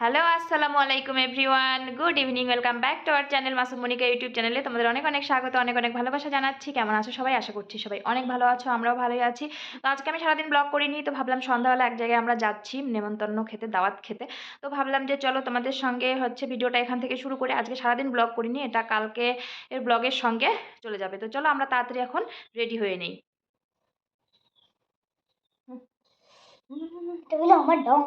Hello আসসালামু আলাইকুম everyone good evening welcome back to our channel Masum Monika YouTube চ্যানেলে তোমাদের অনেক অনেক স্বাগত, অনেক অনেক ভালোবাসা জানাচ্ছি। কেমন আছো সবাই? আশা করছি সবাই অনেক ভালো আছো, আমরাও ভালোই আছি। তো আজকে আমি সারাদিন ব্লগ করিনি, তো ভাবলাম সন্ধ্যাবেলা এক জায়গায় আমরা যাচ্ছি, নেমন্তন্ন খেতে, দাওয়াত খেতে। তো ভাবলাম যে চলো তোমাদের সঙ্গে হচ্ছে ভিডিওটা এখান থেকে শুরু করে। আজকে সারাদিন ব্লগ করিনি, এটা কালকে এর ব্লগের সঙ্গে চলে যাবে। তো চলো আমরা তাড়াতাড়ি এখন রেডি হয়ে নেই। আমার ডং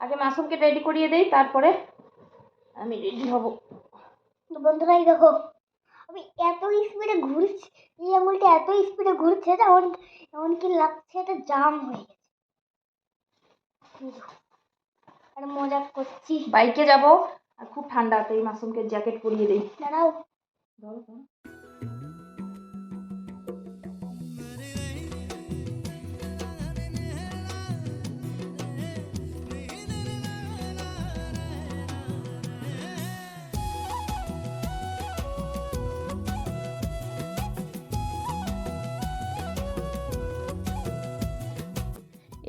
আগে মাসুমকে রেডি করিয়ে দেই তারপরে আমি রেডি হব। তো বন্ধুরা এই দেখো আমি এত স্পিডে ঘুরছি এই আঙুলটা এত স্পিডে ঘুরছে যে এমন এমনকি লাগছে এটা জাম হয়ে গেছে। আর মজা করছি। বাইকে যাব আর খুব ঠান্ডা তো এই মাসুমকে জ্যাকেট পরিয়ে দেই। দাঁড়াও।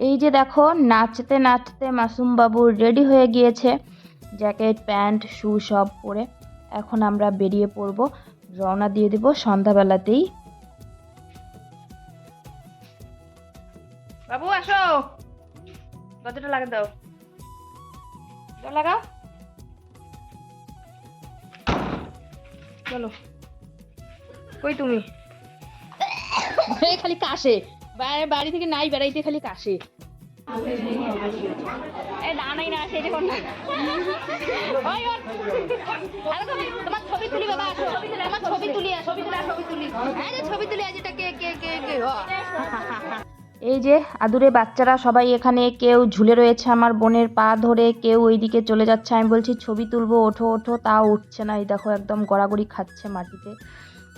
এই যে দেখো নাচতে নাচতে মাসুম বাবু রেডি হয়ে গিয়েছে। জ্যাকেট প্যান্ট শু সব পরে এখন আমরা বেরিয়ে পড়ব। রওনা দিয়ে দেব সন্ধ্যাবেলাতেই। বাবু আসো। কতটা লাগা দাও। লাগাও। চলো। কই তুমি? খালি কাশে। বাড়ি থেকে নাই, বেড়াইতে খালি কাশে। এই যে, আদুরে বাচ্চারা সবাই এখানে, কেউ ঝুলে রয়েছে আমার বোনের পা ধরে, কেউ ওইদিকে চলে যাচ্ছে। আমি বলছি, ছবি তুলবো, ওঠো ওঠো, তাও উঠছে না। এই দেখো, একদম গড়াগড়ি খাচ্ছে মাটিতে।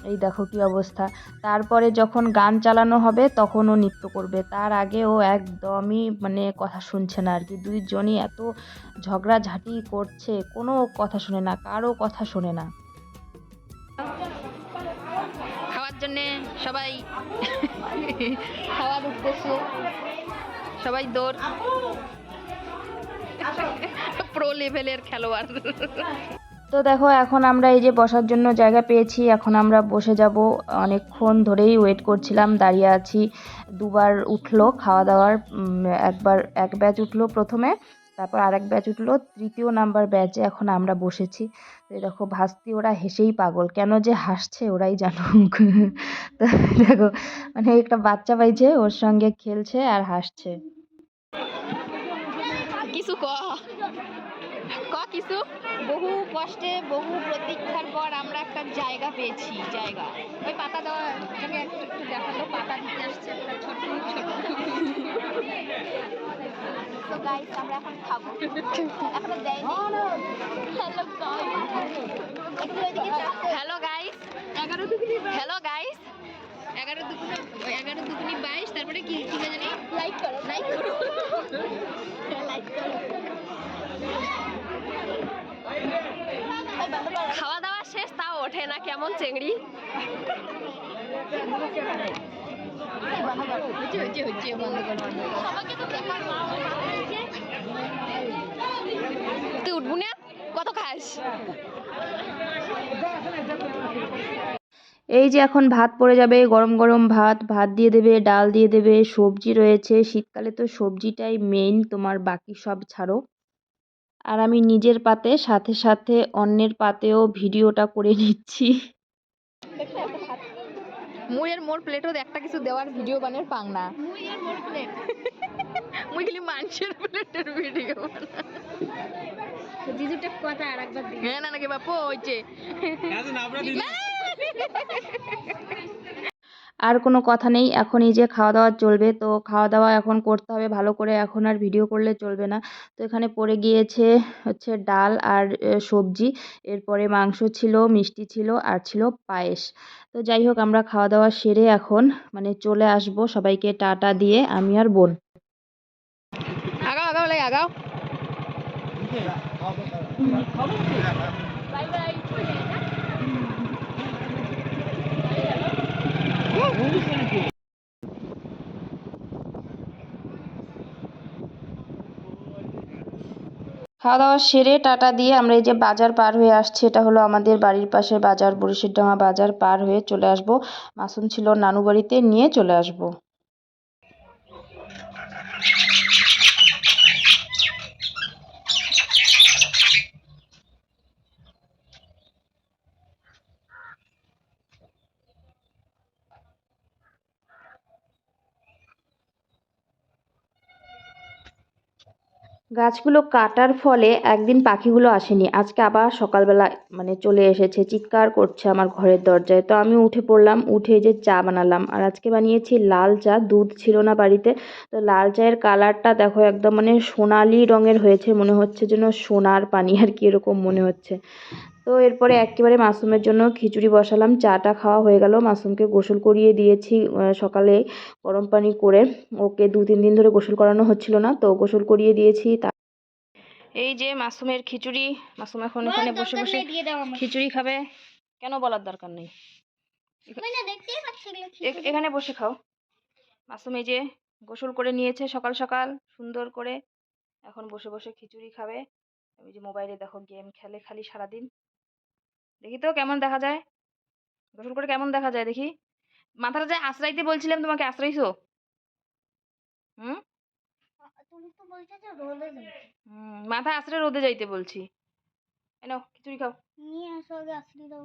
এই দেখো কি অবস্থা। তারপরে যখন গান চালানো হবে তখন ও নৃত্য করবে। তার আগে ও একদমই মানে কথা শুনছে না আর কি। দুইজনই এত ঝগড়াঝাঁটি করছে কোনো কথা শোনে না কারও কথা শোনে না। খাওয়ার জন্যে সবাই খাওয়ার উদ্দেশ্যে সবাই দৌড়। প্রো লেভেলের খেলোয়াড়। তো দেখো, এখন আমরা এই যে বসার জন্য জায়গা পেয়েছি। এখন আমরা বসে যাব। অনেকক্ষণ ধরেই ওয়েট করছিলাম, দাঁড়িয়ে আছি। দুবার উঠল খাওয়া দাওয়ার একবার এক ব্যাচ উঠল প্রথমে, তারপর আরেক ব্যাচ উঠল তৃতীয় নাম্বার ব্যাচে এখন আমরা বসেছি। তো দেখো, ভাস্তি ওরা হেসেই পাগল। কেন যে হাসছে ওরাই জানুক। তো দেখো মানে একটা বাচ্চা পাইছে, ওর সঙ্গে খেলছে আর হাসছে। কিছু কিছু বহু কষ্টে বহু প্রতীক্ষার পর আমরা একটা জায়গা পেয়েছি জায়গা। ওই পাতা দেওয়া একটু একটু দেখাল পাতা দিতে আসছে একটা তো গাইস আমরা এখন খাব। এখনও দেয়নি। হ্যালো একটু ওইদিকে চাপতে হ্যালো গাইস এগারো দুগুনি হ্যালো গাইস এগারো দুগুনি এগারো দুগুনি বাইশ তারপরে কি কি জানি? লাইক করো। লাইক করো। লাইক করো। খাওয়া দাওয়া শেষ, তাও ওঠে না কেমন চেংড়ি? তুই উঠবু না? কত খাস? এই যে এখন ভাত পড়ে যাবে, গরম গরম ভাত ভাত দিয়ে দেবে, ডাল দিয়ে দেবে, সবজি রয়েছে, শীতকালে তো সবজিটাই মেইন তোমার বাকি সব ছাড়ো। আর আমি নিজের পাতে সাথে সাথে অন্যের পাতেও ভিডিওটা করে নিচ্ছি। মুইয়ের মোর প্লেটও একটা কিছু দেওয়ার ভিডিও বানের পাং না মুই আর মোর প্লেট। মুই খালি মানুষের প্লেটের ভিডিও জিজুটা কথা আর একবার দিই হ্যাঁ না নাকি বাপু হয়েছে আর কোনো কথা নেই এখন এই যে খাওয়া দাওয়া চলবে তো খাওয়া দাওয়া এখন করতে হবে ভালো করে এখন আর ভিডিও করলে চলবে না। তো এখানে পড়ে গিয়েছে হচ্ছে ডাল আর সবজি এরপরে মাংস ছিল মিষ্টি ছিল আর ছিল পায়েস। তো যাই হোক আমরা খাওয়া দাওয়া সেরে এখন মানে চলে আসব। সবাইকে টাটা দিয়ে আমি আর বোন। আগাও আগাও লাগে আগাও। বাই বাই খাওয়া দাওয়া সেরে টাটা দিয়ে আমরা এই যে বাজার পার হয়ে আসছি, এটা হলো আমাদের বাড়ির পাশের বাজার বরিশিরডাঙ্গা বাজার পার হয়ে চলে আসব। মাসুম ছিল নানু বাড়িতে নিয়ে চলে আসব। গাছগুলো কাটার ফলে একদিন পাখিগুলো আসেনি। আজকে আবার সকালবেলা মানে চলে এসেছে, চিৎকার করছে আমার ঘরের দরজায়। তো আমি উঠে পড়লাম, উঠে যে চা বানালাম। আর আজকে বানিয়েছি লাল চা, দুধ ছিল না বাড়িতে। তো লাল চায়ের কালারটা দেখো একদম মানে সোনালি রঙের হয়েছে, মনে হচ্ছে যেন সোনার পানি আর কি এরকম মনে হচ্ছে। তো এরপরে একেবারে মাসুমের জন্য খিচুড়ি বসালাম চাটা খাওয়া হয়ে গেল মাসুমকে গোসল করিয়ে দিয়েছি সকালে গরম পানি করে। ওকে দু তিন দিন ধরে গোসল করানো হচ্ছিল না তো গোসল করিয়ে দিয়েছি তা এই যে মাসুমের খিচুড়ি মাসুম এখন এখানে বসে বসে খিচুড়ি খাবে কেন বলার দরকার নেই? এখানে বসে খাও। মাসুম এই যে গোসল করে নিয়েছে সকাল সকাল সুন্দর করে। এখন বসে বসে খিচুড়ি খাবে। ওই যে মোবাইলে দেখো গেম খেলে খালি সারাদিন। দেখি তো কেমন দেখা যায়। গোসল করে কেমন দেখা যায় দেখি। মাথাটা যে আশ্রাইতে বলছিলাম তোমাকে আশ্রাইছো হুম? মাথা আশ্রয় রোদে যাইতে বলছি। এনো খিচুড়ি খাও। নিয়ে আসো আগে আশ্রয় দাও।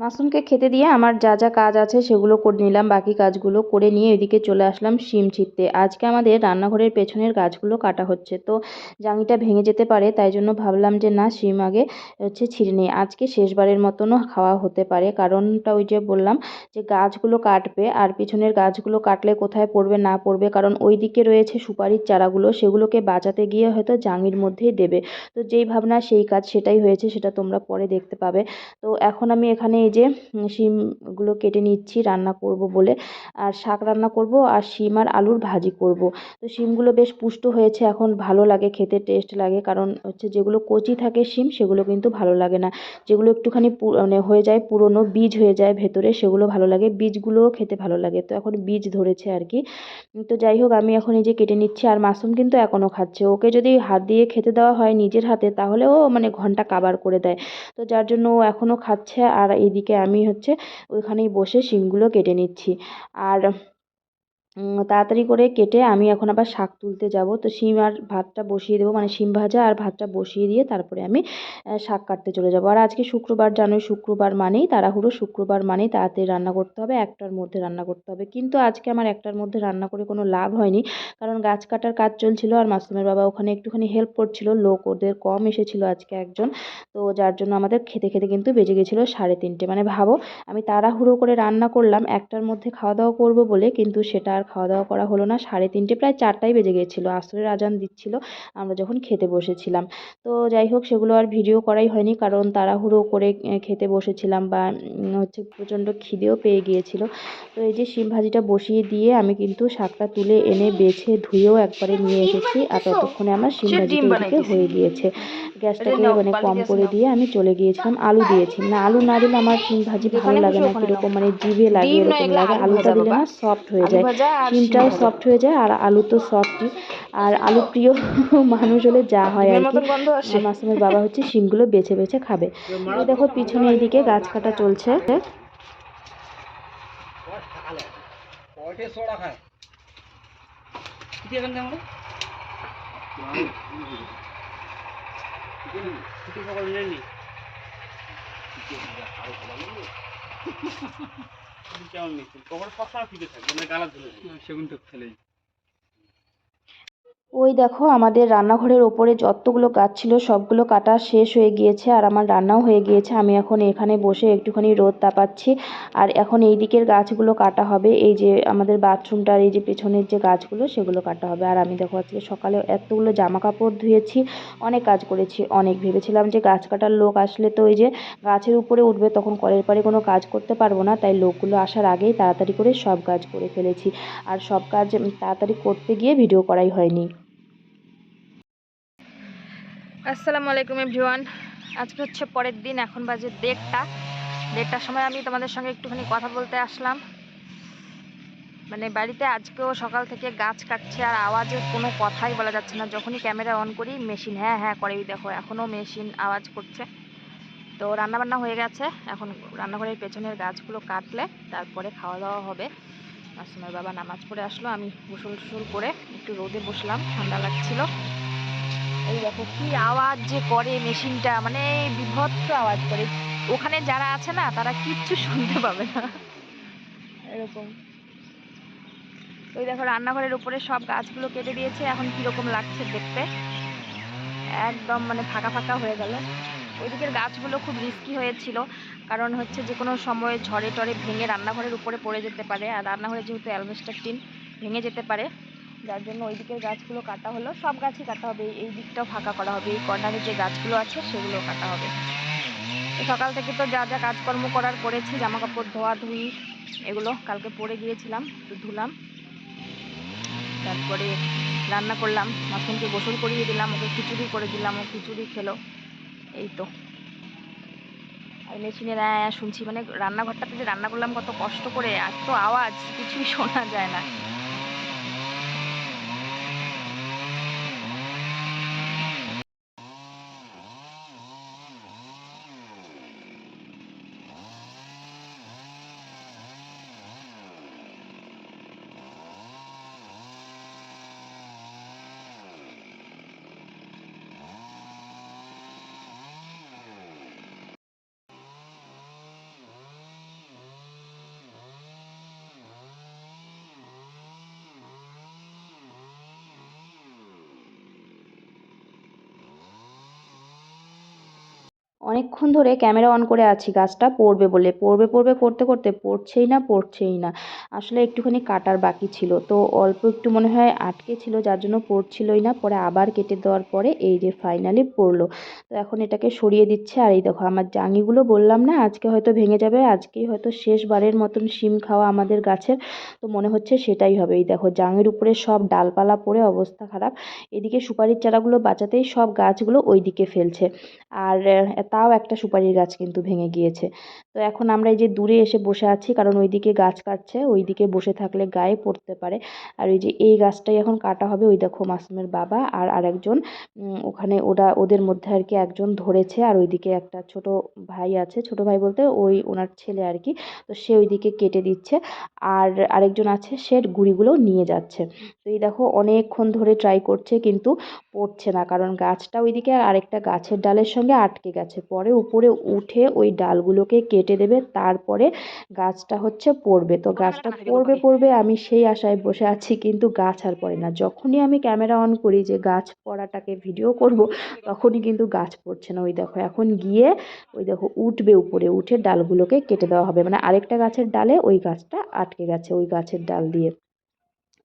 মাসুমকে খেতে দিয়ে আমার যা যা কাজ আছে সেগুলো করে নিলাম, বাকি কাজগুলো করে নিয়ে এদিকে চলে আসলাম শিম ছিঁড়তে আজকে আমাদের রান্নাঘরের পেছনের গাছগুলো কাটা হচ্ছে, তো জাঙিটা ভেঙে যেতে পারে, তাই জন্য ভাবলাম যে না, শিম আগে হচ্ছে ছিঁড়ে নিই। আজকে শেষবারের মতনও খাওয়া হতে পারে, কারণটা ওই যে বললাম যে গাছগুলো কাটবে, আর পিছনের গাছগুলো কাটলে কোথায় পড়বে না পড়বে, কারণ ওই দিকে রয়েছে সুপারির চারাগুলো, সেগুলোকে বাঁচাতে গিয়ে হয়তো জাঙির মধ্যেই দেবে। তো যেই ভাবনা, সেই কাজ সেটাই হয়েছে, সেটা তোমরা পরে দেখতে পাবে। তো এখন আমি এখানে এই যে শিমগুলো কেটে নিচ্ছি, রান্না করব বলে। আর শাক রান্না করব আর শিম আর আলুর ভাজি করব। তো শিমগুলো বেশ পুষ্ট হয়েছে এখন, ভালো লাগে, খেতে টেস্ট লাগে। কারণ হচ্ছে যেগুলো কচি থাকে শিম, সেগুলো কিন্তু ভালো লাগে না। যেগুলো একটুখানি মানে হয়ে যায় পুরনো, বীজ হয়ে যায় ভেতরে, সেগুলো ভালো লাগে। বীজগুলোও খেতে ভালো লাগে। তো এখন বীজ ধরেছে আর কি। তো যাই হোক, আমি এখন এই যে কেটে নিচ্ছি আর মাশরুম কিন্তু এখনও খাচ্ছে। ওকে যদি হাত দিয়ে খেতে দেওয়া হয় নিজের হাতে, তাহলে ও মানে ঘণ্টা কাবার করে দেয়। তো যার জন্য ও এখনও খাচ্ছে আর এইদিকে আমি হচ্ছে ওইখানেই বসে শিমগুলো কেটে নিচ্ছি। আর তাড়াতাড়ি করে কেটে আমি এখন আবার শাক তুলতে যাব। তো শিম আর ভাতটা বসিয়ে দেবো মানে শিম ভাজা আর ভাতটা বসিয়ে দিয়ে তারপরে আমি শাক কাটতে চলে যাব। আর আজকে শুক্রবার, জানোই শুক্রবার মানেই, তাড়াহুড়ো শুক্রবার মানেই তাড়াতাড়ি রান্না করতে হবে, একটার মধ্যে রান্না করতে হবে। কিন্তু আজকে আমার একটার মধ্যে রান্না করে কোনো লাভ হয়নি, কারণ গাছ কাটার কাজ চলছিল আর মাসুমের বাবা ওখানে একটুখানি হেল্প করছিল, লোক ওদের কম এসেছিল আজকে একজন। তো যার জন্য আমাদের খেতে খেতে কিন্তু বেজে গেছিল সাড়ে তিনটে। মানে ভাবো, আমি তাড়াহুড়ো করে রান্না করলাম, একটার মধ্যে খাওয়া দাওয়া করব বলে, কিন্তু সেটা আর খাওয়া দাওয়া করা হলো না। সাড়ে তিনটে প্রায় চারটাই বেজে গিয়েছিল। আসরের আজান দিচ্ছিল। আমরা যখন খেতে বসেছিলাম। তো যাই হোক সেগুলো আর ভিডিও করাই হয়নি কারণ তাড়াহুড়ো করে খেতে বসেছিলাম বা হচ্ছে প্রচণ্ড খিদেও পেয়ে গিয়েছিল। তো এই যে শিম ভাজিটা বসিয়ে দিয়ে আমি কিন্তু শাকটা তুলে এনে বেছে ধুয়েও একবারে নিয়ে এসেছি। আর ততক্ষণে আমার শিম ভাজিটা হয়ে গিয়েছে। গ্যাসটাকে মানে কম করে দিয়ে আমি চলে গিয়েছিলাম আলু দিয়েছি। না আলু না দিলে আমার শিম ভাজি ভালো লাগে না কীরকম মানে জিভে লাগে এরকম লাগে। আলুটা দিলে না সফট হয়ে যায়। শিমটাও সফট হয়ে যায় আর আলু তো সফটই আর আলু প্রিয় মানুষ হলে যা হয় আর কি। আমার মাসুমের বাবা হচ্ছে শিমগুলো বেছে বেছে খাবে। এই দেখো পিছনে এইদিকে গাছ কাটা চলছে। সোডা খায়। সেগুন তো ফেলেই ওই দেখো, আমাদের রান্নাঘরের ওপরে যতগুলো গাছ ছিল, সবগুলো কাটা শেষ হয়ে গিয়েছে আর আমার রান্নাও হয়ে গিয়েছে। আমি এখন এখানে বসে একটুখানি রোদ তাপাচ্ছি আর এখন এই দিকের গাছগুলো কাটা হবে। এই যে আমাদের বাথরুমটার এই যে পেছনের যে গাছগুলো, সেগুলো কাটা হবে। আর আমি দেখো আজকে সকালে এতগুলো জামা কাপড় ধুয়েছি, অনেক কাজ করেছি, অনেক ভেবেছিলাম যে গাছ কাটার লোক আসলে তো ওই যে গাছের উপরে উঠবে, তখন কলের পাড়ে কোনো কাজ করতে পারব না, তাই লোকগুলো আসার আগেই তাড়াতাড়ি করে সব কাজ করে ফেলেছি। আর সব কাজ তাড়াতাড়ি করতে গিয়ে ভিডিও করাই হয়নি। আসসালামু আলাইকুম এভরিওয়ান। আজকে হচ্ছে পরের দিন, এখন বাজে দেড়টা। দেড়টার সময় আমি তোমাদের সঙ্গে একটুখানি কথা বলতে আসলাম। মানে বাড়িতে আজকেও সকাল থেকে গাছ কাটছে আর আওয়াজের কোনো কথাই বলা যাচ্ছে না। যখনই ক্যামেরা অন করি, মেশিন হ্যাঁ হ্যাঁ করে দেখো, এখনও মেশিন আওয়াজ করছে। তো রান্নাবান্না হয়ে গেছে। এখন রান্নাঘরের পেছনের গাছগুলো কাটলে তারপরে খাওয়া দাওয়া হবে মাসুমের বাবা নামাজ পড়ে আসলো, আমি গোসল টুসল করে একটু রোদে বসলাম, ঠান্ডা লাগছিল। এই দেখো কি আওয়াজ যে করে মেশিনটা মানে বিভৎস আওয়াজ করে। ওখানে যারা আছে না, তারা কিচ্ছু শুনতে পাবে না। এরকম। ওই দেখো রান্নাঘরের উপরে সব গাছগুলো কেটে দিয়েছে, এখন কীরকম লাগছে দেখতে। একদম মানে ফাঁকা ফাঁকা হয়ে গেল। ওইদিকের গাছগুলো খুব রিস্কি হয়েছিল, কারণ হচ্ছে যে কোনো সময় ঝড়ে টরে ভেঙে রান্নাঘরের উপরে পড়ে যেতে পারে, আর রান্নাঘরে যেহেতু অ্যালবেস্টার টিন, ভেঙে যেতে পারে। যার জন্য ওই দিকের গাছগুলো কাটা হলো। সব গাছই কাটা হবে, এই- দিকটাও ফাঁকা করা হবে, এই কর্নারে যে গাছগুলো আছে সেগুলো কাটা হবে। তো সকাল থেকে তো যা যা কাজকর্ম করার করেছি জামা কাপড় ধোয়া ধুই এগুলো কালকে পরে গিয়েছিলাম, তো ধুলাম। তারপরে রান্না করলাম, মাসুমকে গোসল করিয়ে দিলাম, ওকে খিচুড়ি করে দিলাম, ও খিচুড়ি খেলো। এই তো। আর মেশিনের শুনছি মানে রান্নাঘরটাতে যে রান্না করলাম, কত কষ্ট করে, এত আওয়াজ, কিছুই শোনা যায় না। অনেকক্ষণ ধরে ক্যামেরা অন করে আছি, গাছটা পড়বে বলে। পড়বে পড়বে করতে করতে পড়ছেই না পড়ছেই না। আসলে একটুখানি কাটার বাকি ছিল। তো অল্প একটু মনে হয় আটকে ছিল, যার জন্য পড়ছিলই না। পরে আবার কেটে দেওয়ার পরে এই যে ফাইনালি পড়ল। তো এখন এটাকে সরিয়ে দিচ্ছে। আর এই দেখো, আমার জাঙিগুলো বললাম না, আজকে হয়তো ভেঙে যাবে, আজকেই হয়তো শেষবারের মতন শিম খাওয়া আমাদের গাছের। তো মনে হচ্ছে সেটাই হবে। এই দেখো জাঙের উপরে সব ডালপালা পড়ে, অবস্থা খারাপ। এদিকে সুপারির চারাগুলো বাঁচাতেই সব গাছগুলো ওই দিকে ফেলছে। আর তাও একটা সুপারির গাছ কিন্তু ভেঙে গিয়েছে। তো এখন আমরা এই যে দূরে এসে বসে আছি, কারণ ওইদিকে গাছ কাটছে, ওইদিকে বসে থাকলে গায়ে পড়তে পারে। আর এই যে এই গাছটাই এখন কাটা হবে ওই দেখো মাসুমের বাবা আর আরেকজন ওখানে ওরা, ওদের মধ্যে আর কি একজন ধরেছে আর ওইদিকে একটা ছোট ভাই আছে। ছোট ভাই বলতে ওই ওনার ছেলে আর কি। তো সে ওইদিকে কেটে দিচ্ছে আর আরেকজন আছে, সে গুঁড়িগুলো নিয়ে যাচ্ছে। তো এই দেখো অনেকক্ষণ ধরে ট্রাই করছে কিন্তু পড়ছে না, কারণ গাছটা ওইদিকে আর আরেকটা গাছের ডালের সঙ্গে আটকে গেছে। পরে উপরে উঠে ওই ডালগুলোকে কেটে দেবে তারপরে গাছটা হচ্ছে পড়বে। তো গাছটা পড়বে পড়বে আমি সেই আশায় বসে আছি কিন্তু গাছ আর পড়ে না। যখনই আমি ক্যামেরা অন করি যে গাছ পড়াটাকে ভিডিও করব তখনই কিন্তু গাছ পড়ছে না। ওই দেখো এখন গিয়ে ওই দেখো উঠবে উপরে উঠে ডালগুলোকে কেটে দেওয়া হবে। মানে আরেকটা গাছের ডালে ওই গাছটা আটকে গেছে ওই গাছের ডাল দিয়ে।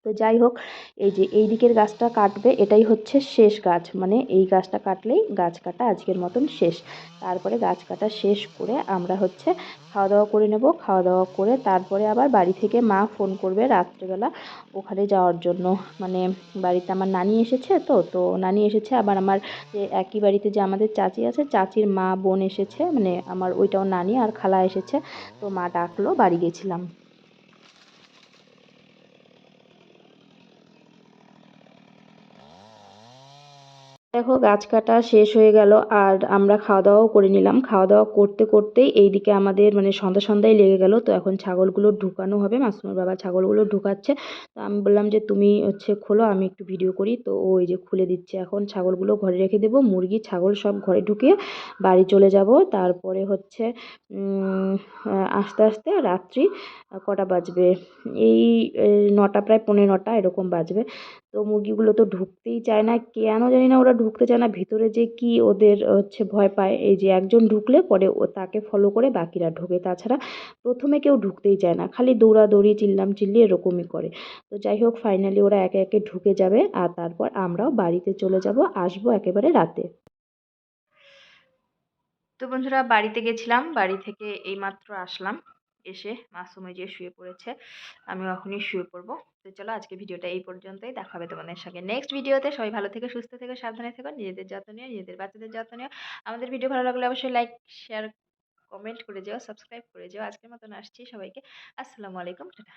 তো যাই হোক, এই যে এই দিকের গাছটা কাটবে, এটাই হচ্ছে শেষ গাছ। মানে এই গাছটা কাটলেই গাছ কাটা আজকের মতন শেষ। তারপরে গাছ কাটা শেষ করে আমরা হচ্ছে খাওয়া দাওয়া করে নেব। খাওয়া দাওয়া করে তারপরে আবার বাড়ি থেকে মা ফোন করবে রাত্রেবেলা ওখানে যাওয়ার জন্য। মানে বাড়িতে আমার নানি এসেছে তো তো নানি এসেছে। আবার আমার যে একই বাড়িতে যে আমাদের চাচি আছে, চাচির মা বোন এসেছে। মানে আমার ওইটাও নানি আর খালা এসেছে। তো মা ডাকলো, বাড়ি গেছিলাম। দেখো, গাছ কাটা শেষ হয়ে গেল আর আমরা খাওয়া দাওয়াও করে নিলাম। খাওয়া দাওয়া করতে করতেই এইদিকে আমাদের মানে সন্ধ্যা সন্ধ্যায় লেগে গেল। তো এখন ছাগলগুলো ঢুকানো হবে। মাসুমের বাবা ছাগলগুলো ঢুকাচ্ছে। তো আমি বললাম যে, তুমি হচ্ছে খোলো, আমি একটু ভিডিও করি। তো ওই যে খুলে দিচ্ছে এখন। ছাগলগুলো ঘরে রেখে দেবো। মুরগি, ছাগল সব ঘরে ঢুকিয়ে বাড়ি চলে যাব। তারপরে হচ্ছে আস্তে আস্তে রাত্রি কটা বাজবে? এই নটা, প্রায় পৌনে নটা এরকম বাজবে। তো মুরগিগুলো তো ঢুকতেই চায় না। কেন জানি না ওরা ঢুকতে চায় না। ভিতরে যে কি ওদের হচ্ছে ভয় পায়। এই যে একজন ঢুকলে পরে ও তাকে ফলো করে বাকিরা ঢোকে। তাছাড়া প্রথমে কেউ ঢুকতেই চায় না। খালি দৌড়াদৌড়ি চিল্লাম চিল্লি এরকমই করে। তো যাই হোক ফাইনালি ওরা একে একে ঢুকে যাবে আর তারপর আমরাও বাড়িতে চলে যাব, আসব একেবারে রাতে। তো বন্ধুরা, বাড়িতে গেছিলাম। বাড়ি থেকে এইমাত্র আসলাম। এসে মাসুমে যে শুয়ে পড়েছে আমি এখনই শুয়ে পড়ব। তো চলো আজকে ভিডিওটা এই পর্যন্তই, দেখা হবে তোমাদের সঙ্গে নেক্সট ভিডিওতে। সবাই ভালো থেকে, সুস্থ থেকে, সাবধানে থেকো, নিজেদের যত্ন নিও, নিজেদের বাচ্চাদের যত্ন নিও। আমাদের ভিডিও ভালো লাগলে অবশ্যই লাইক শেয়ার কমেন্ট করে যেও সাবস্ক্রাইব করে যেও। আজকের মতন আসছি সবাইকে। আসসালামু আলাইকুম, টাটা।